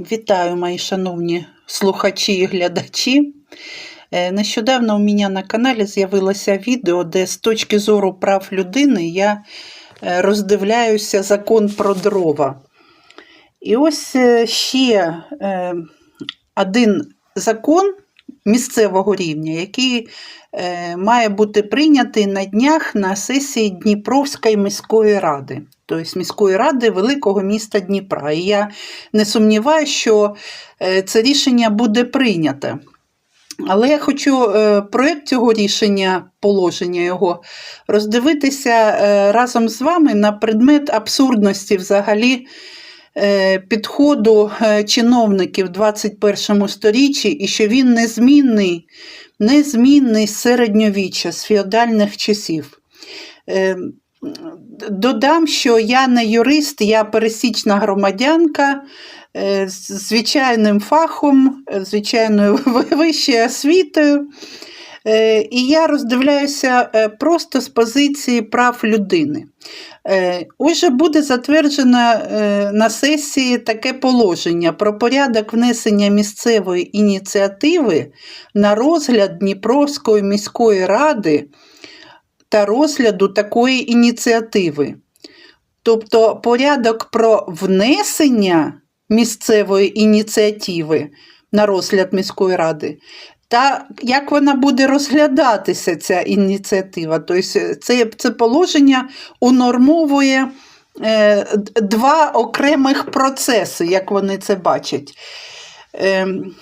Вітаю, мої шановні слухачі і глядачі. Е, Нещодавно у мене на каналі з'явилося відео, де з точки зору прав людини я е, роздивляюся закон про дрова. І ось е, ще один закон місцевого рівня, який е, має бути прийнятий на днях на сесії Дніпровської міської ради, тобто міської ради великого міста Дніпра. І я не сумніваюся, що е, це рішення буде прийнято. Але я хочу е, проєкт цього рішення, положення його, роздивитися разом з вами на предмет абсурдності взагалі підходу е, чиновників в 21 сторіччі і що він незмінний, незмінний середньовіччя, з феодальних часів. Е, Додам, що я не юрист, я пересічна громадянка е, з звичайним фахом, е, звичайною вищою освітою. Е, І я роздивляюся е, просто з позиції прав людини. Е, Отже, буде затверджено е, на сесії таке положення про порядок внесення місцевої ініціативи на розгляд Дніпровської міської ради та розгляду такої ініціативи. Тобто порядок про внесення місцевої ініціативи на розгляд міської ради, та як вона буде розглядатися, ця ініціатива. Тобто це, це положення унормовує е, два окремих процеси, як вони це бачать. Ем,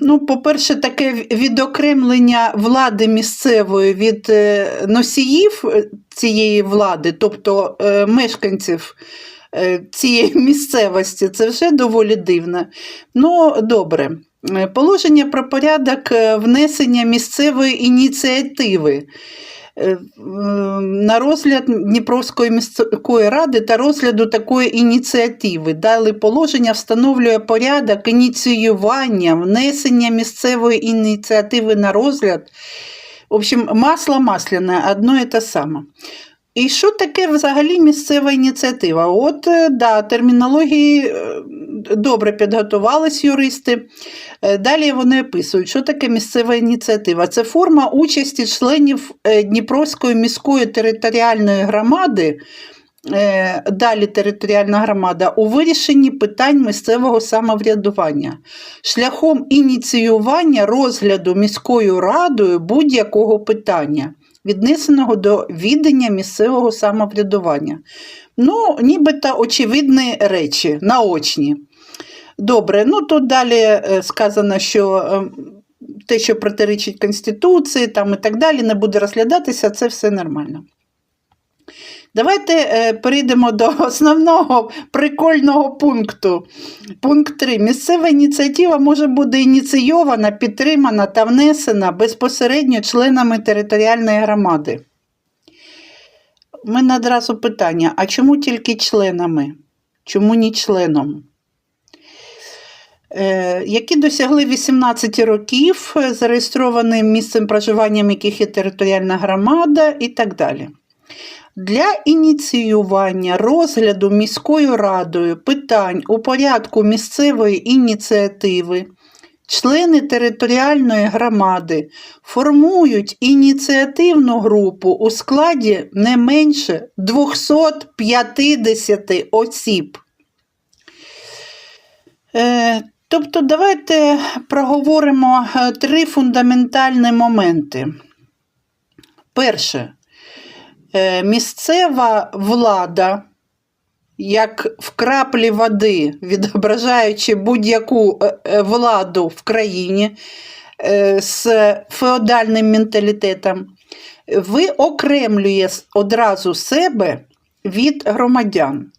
Ну, по-перше, таке відокремлення влади місцевої від е, носіїв е, цієї влади, тобто е, мешканців е, цієї місцевості, це вже доволі дивно. Ну, добре. Е, Положення про порядок е, внесення місцевої ініціативи е, на розгляд Дніпровської міської ради та розгляду такої ініціативи. Далі положення встановлює порядок ініціювання, внесення місцевої ініціативи на розгляд. В общем, масло масляне, одно і те саме. І що таке взагалі місцева ініціатива? От, да, термінології добре підготувались юристи. Е, Далі вони описують, що таке місцева ініціатива. Це форма участі членів е, Дніпровської міської територіальної громади, е, далі територіальна громада, у вирішенні питань місцевого самоврядування, шляхом ініціювання розгляду міською радою будь-якого питання, віднесеного до відання місцевого самоврядування. Ну, нібито очевидні речі, наочні. Добре, ну тут далі е, сказано, що е, те, що протирічить Конституції там і так далі, не буде розглядатися, це все нормально. Давайте е, перейдемо до основного прикольного пункту. Пункт 3. Місцева ініціатива може бути ініційована, підтримана та внесена безпосередньо членами територіальної громади. У мене одразу питання: а чому тільки членами? Чому не членом? Е, які досягли 18 років, е, зареєстрованим місцем проживання яких є територіальна громада і так далі. Для ініціювання розгляду міською радою питань у порядку місцевої ініціативи члени територіальної громади формують ініціативну групу у складі не менше 250 осіб. Тобто, давайте проговоримо е, три фундаментальні моменти. Перше, е, місцева влада, як в краплі води, відображаючи будь-яку е, владу в країні з феодальним менталітетом, виокремлює одразу себе від громадян.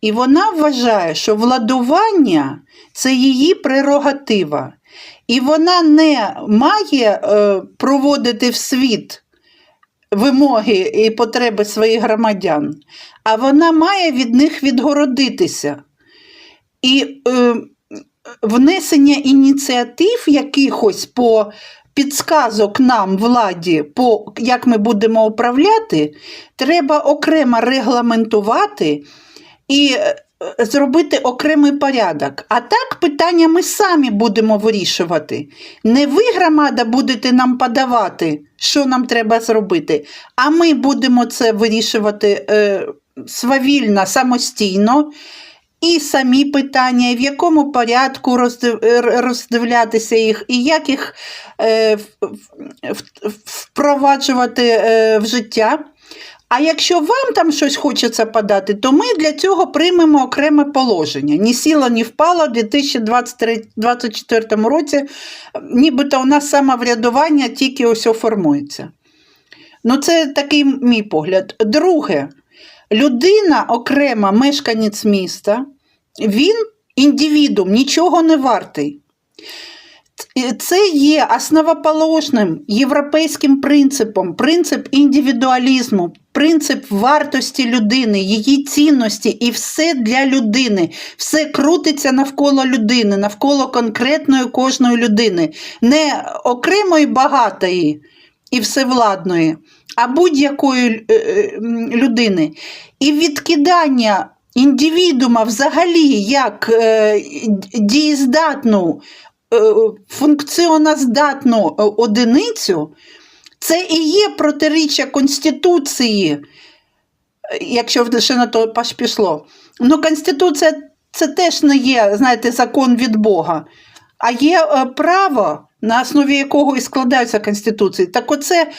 І вона вважає, що владування це її прерогатива. І вона не має е, проводити в світ вимоги і потреби своїх громадян, а вона має від них відгородитися. І е, внесення ініціатив якихось по підсказок нам, владі, по як ми будемо управляти, треба окремо регламентувати і е, е, зробити окремий порядок. А так питання ми самі будемо вирішувати. Не ви, громада, будете нам подавати, що нам треба зробити, а ми будемо це вирішувати е, свавільно, самостійно. І самі питання, в якому порядку роздив, роздивлятися їх, і як їх е, впроваджувати е, в життя. А якщо вам там щось хочеться подати, то ми для цього приймемо окреме положення. Ні сіло, ні впало в 2024 році, нібито у нас самоврядування тільки ось оформується. Ну, це такий мій погляд. Друге, людина окрема, мешканець міста, він індивідум, нічого не вартий. Це є основоположним європейським принципом, принцип індивідуалізму, принцип вартості людини, її цінності і все для людини. Все крутиться навколо людини, навколо конкретної кожної людини, не окремої багатої і всевладної, а будь-якої е, е, людини. І відкидання індивідума взагалі як е, дієздатну, функціоноздатну е, одиницю, це і є протиріччя Конституції, е, якщо ще на то пішло. Ну, Конституція це теж не є, знаєте, закон від Бога, а є е, право, на основі якого і складаються Конституції. Так оце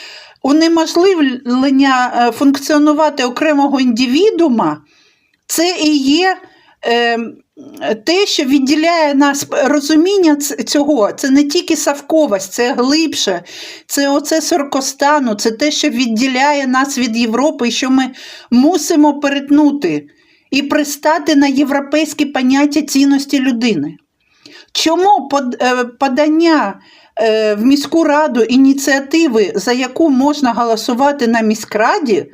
унеможливлення е, функціонувати окремого індивідума, це і є е, те, що відділяє нас розуміння цього. Це не тільки савковость, це глибше, це оце сорокостану, це те, що відділяє нас від Європи, що ми мусимо перетнути і пристати на європейські поняття цінності людини. Чому е, подання е, в міську раду ініціативи, за яку можна голосувати на міськраді,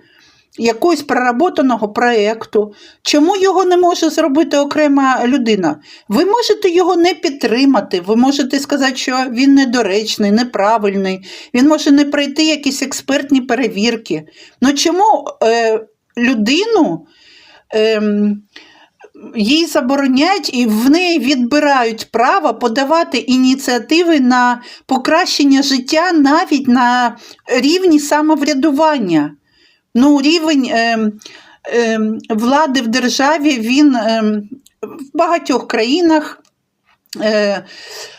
якогось проработаного проєкту, чому його не може зробити окрема людина? Ви можете його не підтримати, ви можете сказати, що він недоречний, неправильний, він може не пройти якісь експертні перевірки. Ну чому е, людину ем, їй забороняють і в неї відбирають право подавати ініціативи на покращення життя навіть на рівні самоврядування. Ну, рівень ем, ем, влади в державі він ем, в багатьох країнах е,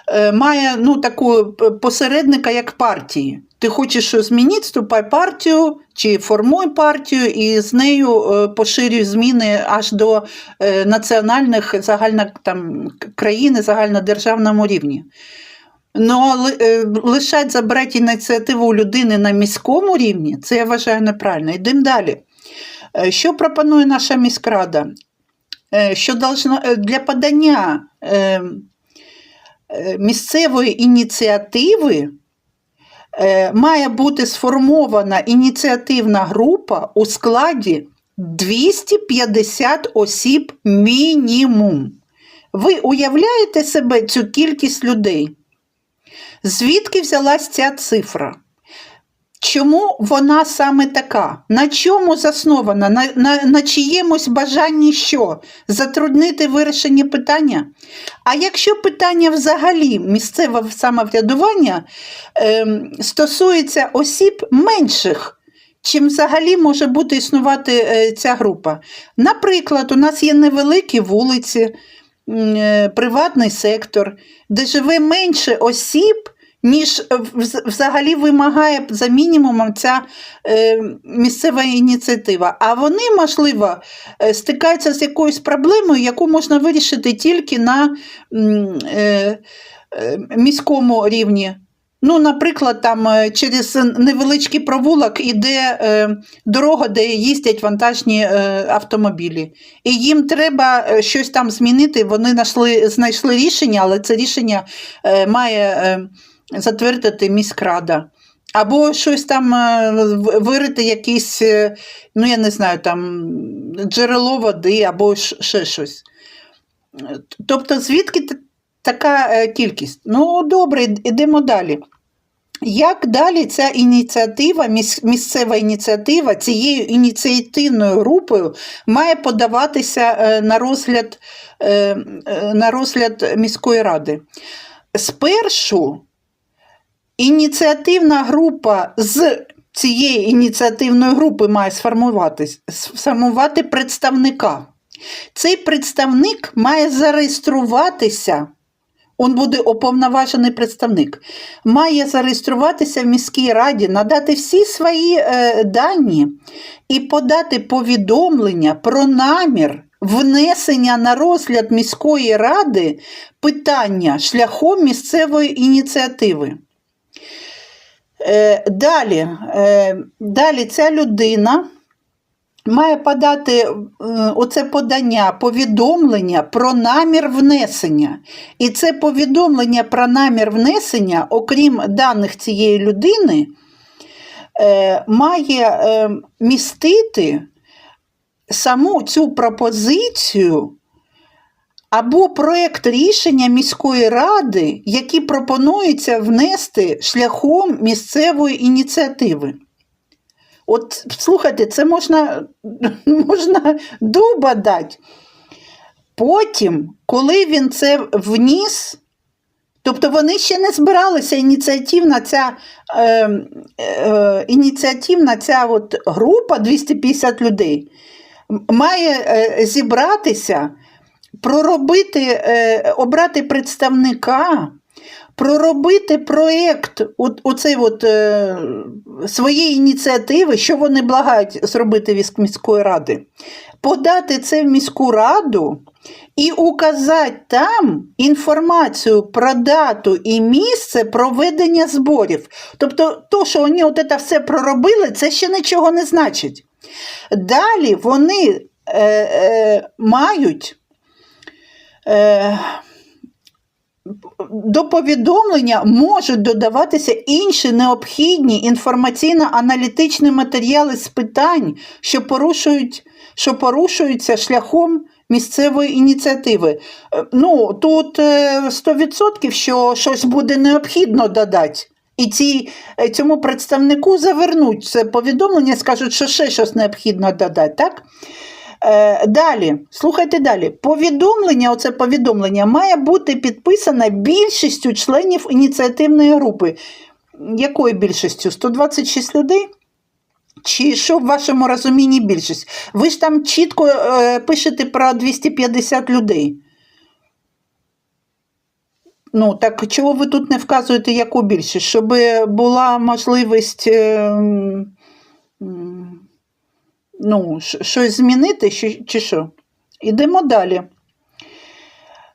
е, має ну, таку посередника, як партії. Ти хочеш змінити, вступай партію чи формуй партію, і з нею е, поширюй зміни аж до е, національних загально, там, країни загальнодержавному рівні. Ну, е, лишать забрати ініціативу людини на міському рівні, це я вважаю неправильно. Йдемо далі. Е, Що пропонує наша міськрада? Е, Що для подання місцевої ініціативи має бути сформована ініціативна група у складі 250 осіб мінімум. Ви уявляєте себе цю кількість людей? Звідки взялась ця цифра? Чому вона саме така? На чому заснована? На, на, на чиємусь бажанні що? Затруднити вирішення питання? А якщо питання взагалі місцевого самоврядування ем, стосується осіб менших, чим взагалі може бути існувати е, ця група? Наприклад, у нас є невеликі вулиці, е, приватний сектор, де живе менше осіб, ніж взагалі вимагає за мінімумом ця е, місцева ініціатива. А вони, можливо, е, стикаються з якоюсь проблемою, яку можна вирішити тільки на е, е, міському рівні. Ну, наприклад, там е, через невеличкий провулок іде е, дорога, де їздять вантажні е, автомобілі. І їм треба щось там змінити. Вони знайшли, знайшли рішення, але це рішення має затвердити міськрада. Або щось там вирити якісь, ну я не знаю, там джерело води, або ще щось. Тобто, звідки т- така е, кількість? Ну, добре, ідемо далі. Як далі ця ініціатива, місцева ініціатива цією ініціативною групою має подаватися е, на розгляд, е, на розгляд міської ради? Спершу ініціативна група з цієї ініціативної групи має сформувати представника. Цей представник має зареєструватися. Он буде уповноважений представник, має зареєструватися в міській раді, надати всі свої е, дані і подати повідомлення про намір внесення на розгляд міської ради питання шляхом місцевої ініціативи. Е, далі, е, далі ця людина має подати е, оце подання, повідомлення про намір внесення. І це повідомлення про намір внесення, окрім даних цієї людини, е, має е, містити саму цю пропозицію або проєкт рішення міської ради, які пропонується внести шляхом місцевої ініціативи. От слухайте, це можна, можна дуба дати. Потім, коли він це вніс, тобто вони ще не збиралися, ініціативна ця, е, е, ініціативна ця от група 250 людей має е, зібратися, проробити, е, обрати представника, проробити проєкт оцей от, е, своєї ініціативи, що вони благають зробити від міської ради, подати це в міську раду і указати там інформацію про дату і місце проведення зборів. Тобто, то, що вони от це все проробили, це ще нічого не значить. Далі вони е, е, мають. Е, до повідомлення можуть додаватися інші необхідні інформаційно-аналітичні матеріали з питань, що, порушують, що порушуються шляхом місцевої ініціативи. Е, Ну, тут е, 100% що щось буде необхідно додати. І ці, е, цьому представнику завернуть це повідомлення, скажуть, що ще щось необхідно додати. Так? Е, далі, слухайте далі. Повідомлення, оце повідомлення має бути підписане більшістю членів ініціативної групи. Якою більшістю? 126 людей? Чи що в вашому розумінні більшість? Ви ж там чітко е, пишете про 250 людей. Ну, так чого ви тут не вказуєте, яку більшість? Щоб була можливість. Е, ну, щось змінити, чи, що? Ідемо далі.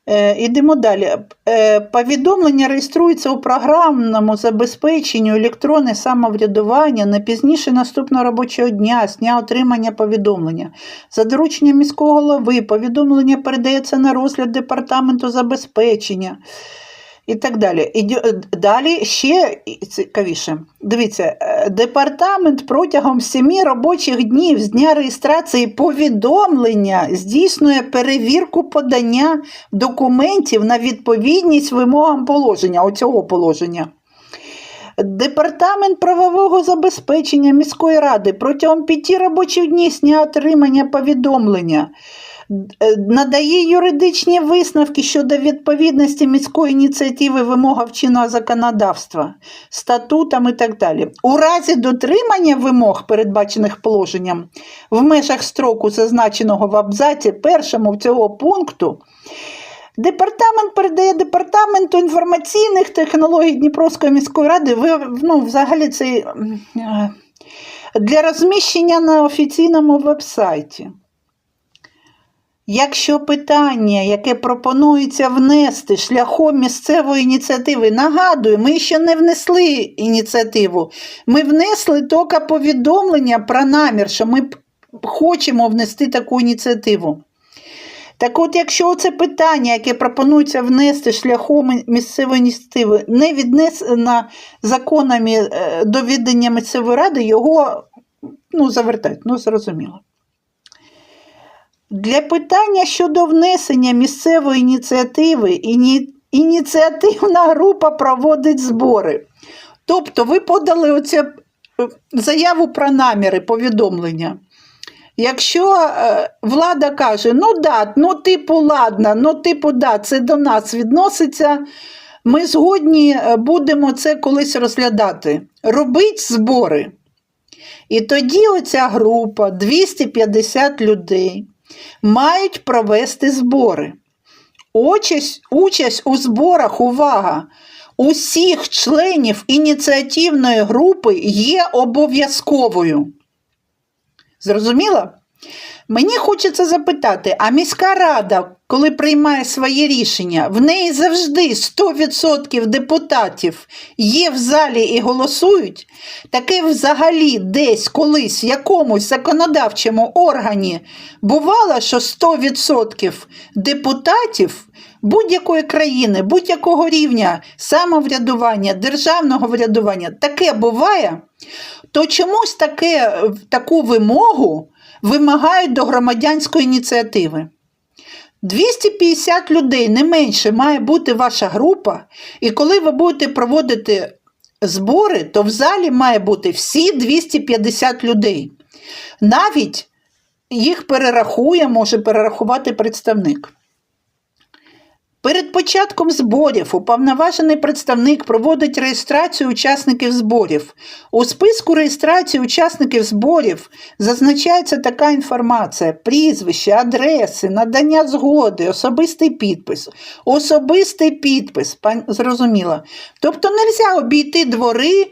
Е, ідемо далі. Е, повідомлення реєструється у програмному забезпеченні електронне самоврядування не пізніше наступного робочого дня з дня отримання повідомлення. За дорученням міського голови повідомлення передається на розгляд департаменту забезпечення і так далі. Далі ще цікавіше. Дивіться, е, департамент протягом семи робочих днів з дня реєстрації повідомлення здійснює перевірку подання документів на відповідність вимогам положення, оцього положення. Департамент правового забезпечення міської ради протягом п'яти робочих днів з дня отримання повідомлення надає юридичні висновки щодо відповідності міської ініціативи вимогам чинного законодавства, статутам і так далі. У разі дотримання вимог, передбачених положенням, в межах строку, зазначеного в абзаці першому цього пункту, Департамент передає департаменту інформаційних технологій Дніпровської міської ради. Ну, взагалі це е, для розміщення на офіційному вебсайті. Якщо питання, яке пропонується внести шляхом місцевої ініціативи, нагадую, ми ще не внесли ініціативу, ми внесли тільки повідомлення про намір, що ми хочемо внести таку ініціативу. Так от, якщо це питання, яке пропонується внести шляхом місцевої ініціативи, не віднесено законами е, до віддання місцевої ради, його ну, завертають, ну зрозуміло. Для питання щодо внесення місцевої ініціативи іні... ініціативна група проводить збори. Тобто ви подали оце е, заяву про наміри, повідомлення. Якщо е, влада каже, ну да, ну типу, ладно, ну типу, да, це до нас відноситься, ми згодні е, будемо це колись розглядати. Робить збори. І тоді оця група 250 людей мають провести збори. Участь, участь у зборах, увага! Усіх членів ініціативної групи є обов'язковою. Зрозуміло? Мені хочеться запитати, а міська рада, коли приймає своє рішення, в неї завжди 100% депутатів є в залі і голосують? Таке взагалі десь колись в якомусь законодавчому органі бувало, що 100% депутатів будь-якої країни, будь-якого рівня самоврядування, державного врядування, таке буває, то чомусь таке, таку вимогу вимагають до громадянської ініціативи. 250 людей не менше має бути ваша група, і коли ви будете проводити збори, то в залі має бути всі 250 людей. Навіть їх перерахує, може перерахувати представник. Перед початком зборів уповноважений представник проводить реєстрацію учасників зборів. У списку реєстрації учасників зборів зазначається така інформація: прізвище, адреси, надання згоди, особистий підпис. Особистий підпис, зрозуміло. Тобто не можна обійти двори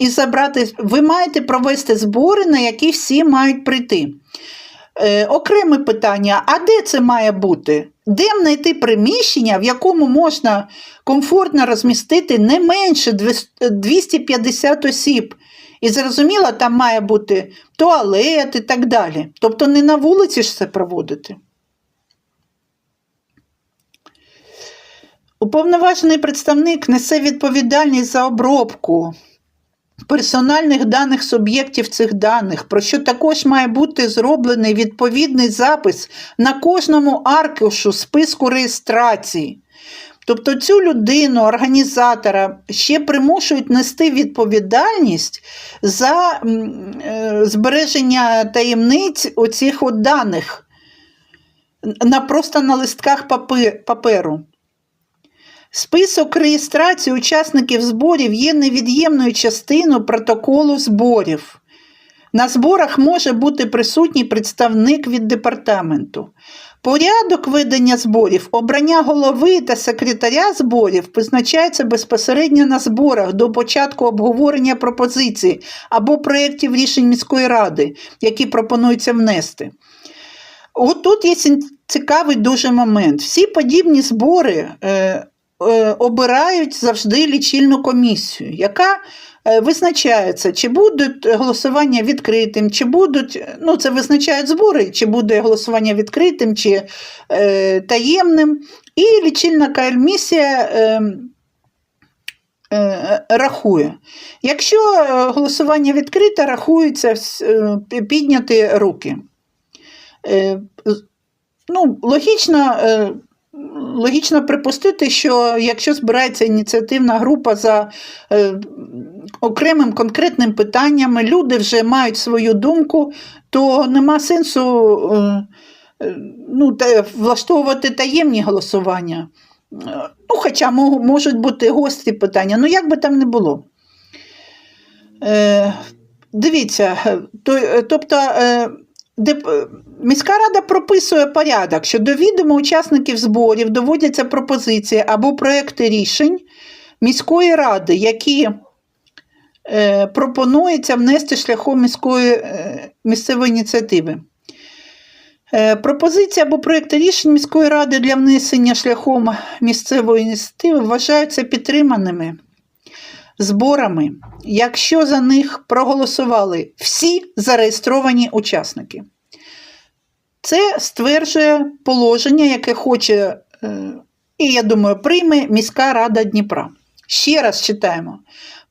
і забрати. Ви маєте провести збори, на які всі мають прийти. Е, окреме питання: а де це має бути? Де знайти приміщення, в якому можна комфортно розмістити не менше 250 осіб? І зрозуміло, там має бути туалет і так далі. Тобто не на вулиці ж це проводити. Уповноважений представник несе відповідальність за обробку персональних даних суб'єктів цих даних, про що також має бути зроблений відповідний запис на кожному аркушу списку реєстрації. Тобто цю людину, організатора, ще примушують нести відповідальність за е, збереження таємниць оцих от даних на, просто на листках паперу. Список реєстрації учасників зборів є невід'ємною частиною протоколу зборів. На зборах може бути присутній представник від департаменту. Порядок ведення зборів, обрання голови та секретаря зборів визначається безпосередньо на зборах до початку обговорення пропозицій або проєктів рішень міської ради, які пропонується внести. От тут є цікавий дуже момент. Всі подібні збори. Е, обирають завжди лічильну комісію, яка е, визначається, чи будуть голосування відкритим, чи будуть, ну це визначають збори, чи буде голосування відкритим, чи е, таємним. І лічильна комісія е, е, рахує. Якщо голосування відкрите, рахується е, підняти руки. Е, ну, Логічно. Логічно припустити, що якщо збирається ініціативна група за е, окремим конкретним питаннями, люди вже мають свою думку, то нема сенсу е, е ну, та, влаштовувати таємні голосування. Ну, Хоча можуть бути гострі питання, ну як би там не було. Е, Дивіться, то, тобто. Е, Деп... Міська рада прописує порядок, що до відома учасників зборів доводяться пропозиції або проекти рішень міської ради, які е, пропонується внести шляхом міської е, місцевої ініціативи. Е, пропозиції або проекти рішень міської ради для внесення шляхом місцевої ініціативи вважаються підтриманими зборами, якщо за них проголосували всі зареєстровані учасники. Це стверджує положення, яке хоче, е, і я думаю, прийме міська рада Дніпра. Ще раз читаємо.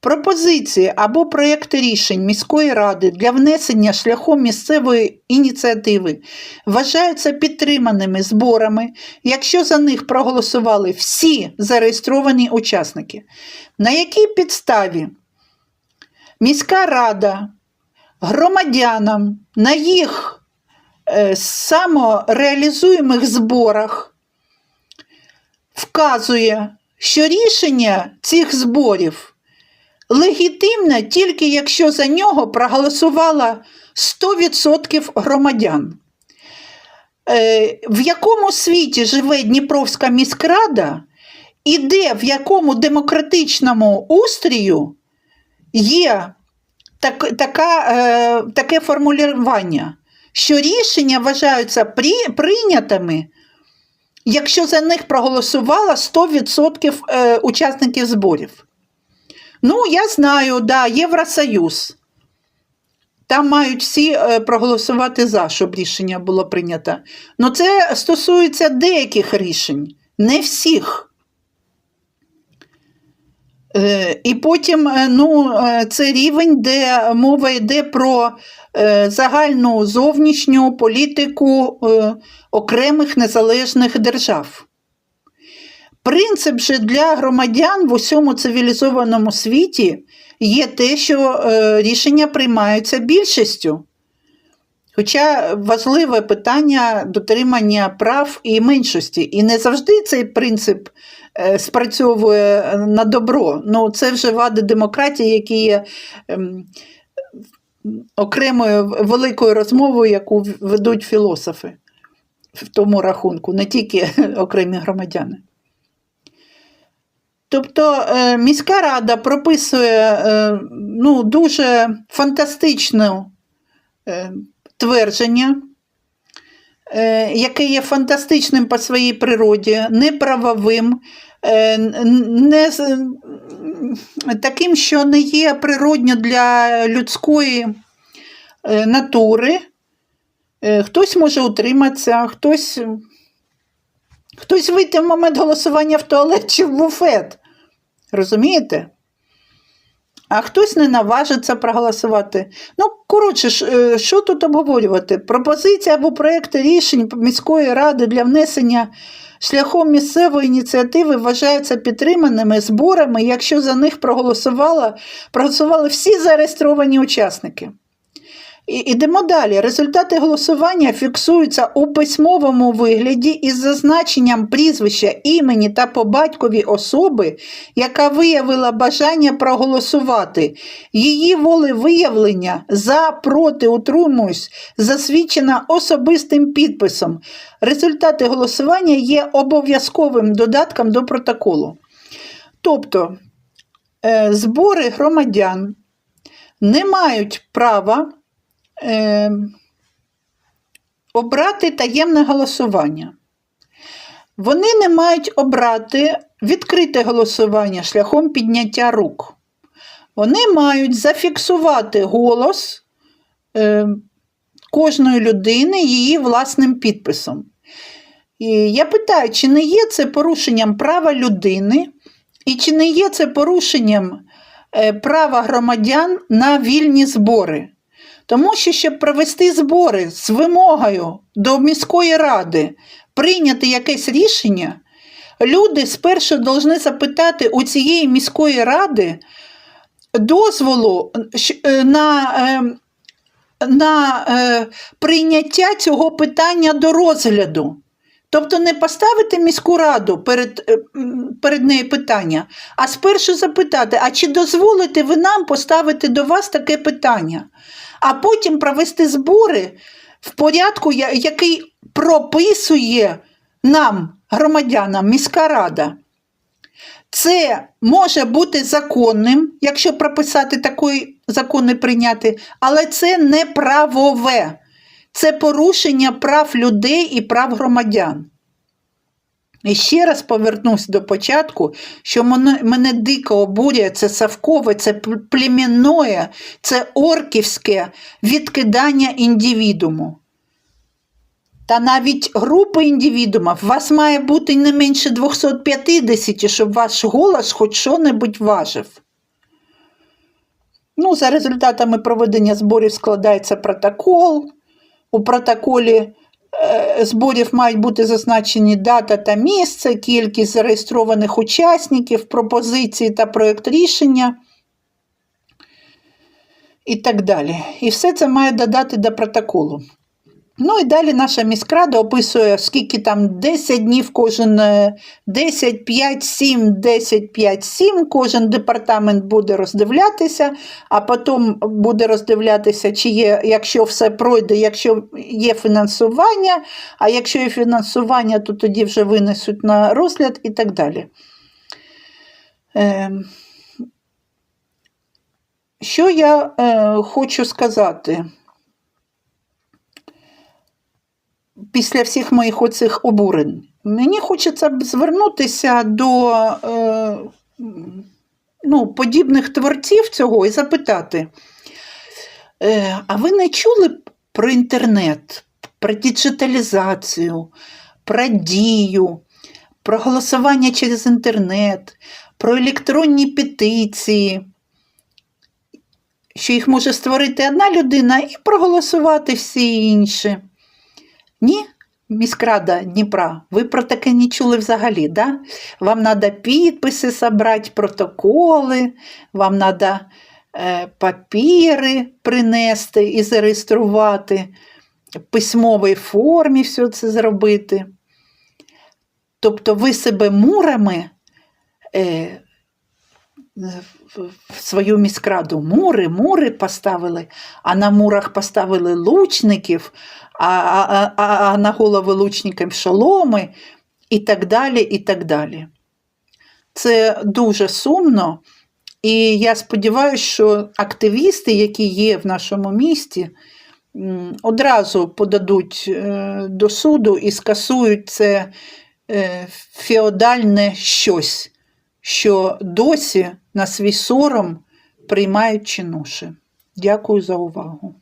Пропозиції або проєкти рішень міської ради для внесення шляхом місцевої ініціативи вважаються підтриманими зборами, якщо за них проголосували всі зареєстровані учасники. На якій підставі міська рада громадянам на їх е, самореалізуємих зборах вказує, що рішення цих зборів легітимне тільки якщо за нього проголосувало 100% громадян. Е, В якому світі живе Дніпровська міськрада і де в якому демократичному устрію є так, така, е, таке формулювання, що рішення вважаються при, прийнятими, якщо за них проголосувало 100% е, учасників зборів. Ну, я знаю, да, Євросоюз. Там мають всі е, проголосувати за, щоб рішення було прийнято. Ну, це стосується деяких рішень, не всіх. Е, І потім е, ну, це рівень, де мова йде про загальну зовнішню політику окремих незалежних держав. Принцип же для громадян в усьому цивілізованому світі є те, що е, рішення приймаються більшістю. Хоча важливе питання дотримання прав і меншості. І не завжди цей принцип е, спрацьовує на добро. Ну, це вже вади демократії, які є ем, окремою великою розмовою, яку ведуть філософи в тому рахунку, не тільки окремі громадяни. Тобто е, міська рада прописує е, ну, дуже фантастичне е, твердження, яке є фантастичним по своїй природі, неправовим, не, таким, що не є природньо для людської натури. Хтось може утриматися, хтось, хтось вийти в момент голосування в туалет чи в буфет. Розумієте? А хтось не наважиться проголосувати. Ну, коротше, е, що тут обговорювати? Пропозиція або проекти рішень міської ради для внесення шляхом місцевої ініціативи вважаються підтриманими зборами, якщо за них проголосувало, проголосували всі зареєстровані учасники. І, ідемо далі. Результати голосування фіксуються у письмовому вигляді із зазначенням прізвища, імені та по батькові особи, яка виявила бажання проголосувати. Її волевиявлення за проти утримуюсь засвідчена особистим підписом. Результати голосування є обов'язковим додатком до протоколу. Тобто е, збори громадян не мають права е, обрати таємне голосування. Вони не мають обрати відкрите голосування шляхом підняття рук. Вони мають зафіксувати голос е, кожної людини її власним підписом. І я питаю, чи не є це порушенням права людини, і чи не є це порушенням е, права громадян на вільні збори? Тому що, щоб провести збори з вимогою до міської ради прийняти якесь рішення, люди спершу повинні запитати у цієї міської ради дозволу е, на, е, на е, прийняття цього питання до розгляду. Тобто не поставити міську раду перед, перед нею питання, а спершу запитати, а чи дозволите ви нам поставити до вас таке питання? А потім провести збори в порядку, який прописує нам, громадянам, міська рада. Це може бути законним, якщо прописати такий закон і прийняти, але це не правове. Це порушення прав людей і прав громадян. І ще раз повернусь до початку, що мене, дико обурює це совкове, це пл- племінне, це орківське відкидання індивідуму. Та навіть групи індивідумів вас має бути не менше 250, щоб ваш голос хоч що-небудь важив. Ну, за результатами проведення зборів складається протокол. У протоколі зборів мають бути зазначені дата та місце, кількість зареєстрованих учасників, пропозиції та проєкт рішення. і так далі. І все це має додати до протоколу. Ну і далі наша міськрада описує, скільки там 10 днів кожен е, 10, 5, 7, 10, 5, 7, кожен департамент буде роздивлятися, а потім буде роздивлятися, чи є, якщо все пройде, якщо є фінансування, а якщо є фінансування, то тоді вже винесуть на розгляд і так далі. Ем, Що я е, хочу сказати? Після всіх моїх оцих обурень. Мені хочеться звернутися до е, ну, подібних творців цього і запитати, е, а ви не чули про інтернет, про діджиталізацію, про дію, про голосування через інтернет, про електронні петиції, що їх може створити одна людина і проголосувати всі інші? Ні, міськрада Дніпра, ви про таке не чули взагалі, да? Вам треба підписи зібрати, протоколи, вам треба е, папіри принести і зареєструвати, в письмовій формі все це зробити. Тобто ви себе мурами е, в- свою міськраду мури, мури поставили, а на мурах поставили лучників, а, а, а, а на голови лучникам шоломи і так далі, і так далі. Це дуже сумно, і я сподіваюся, що активісти, які є в нашому місті, одразу подадуть е, до суду і скасують це е, феодальне щось, що досі на свій сором приймають чинуші. Дякую за увагу.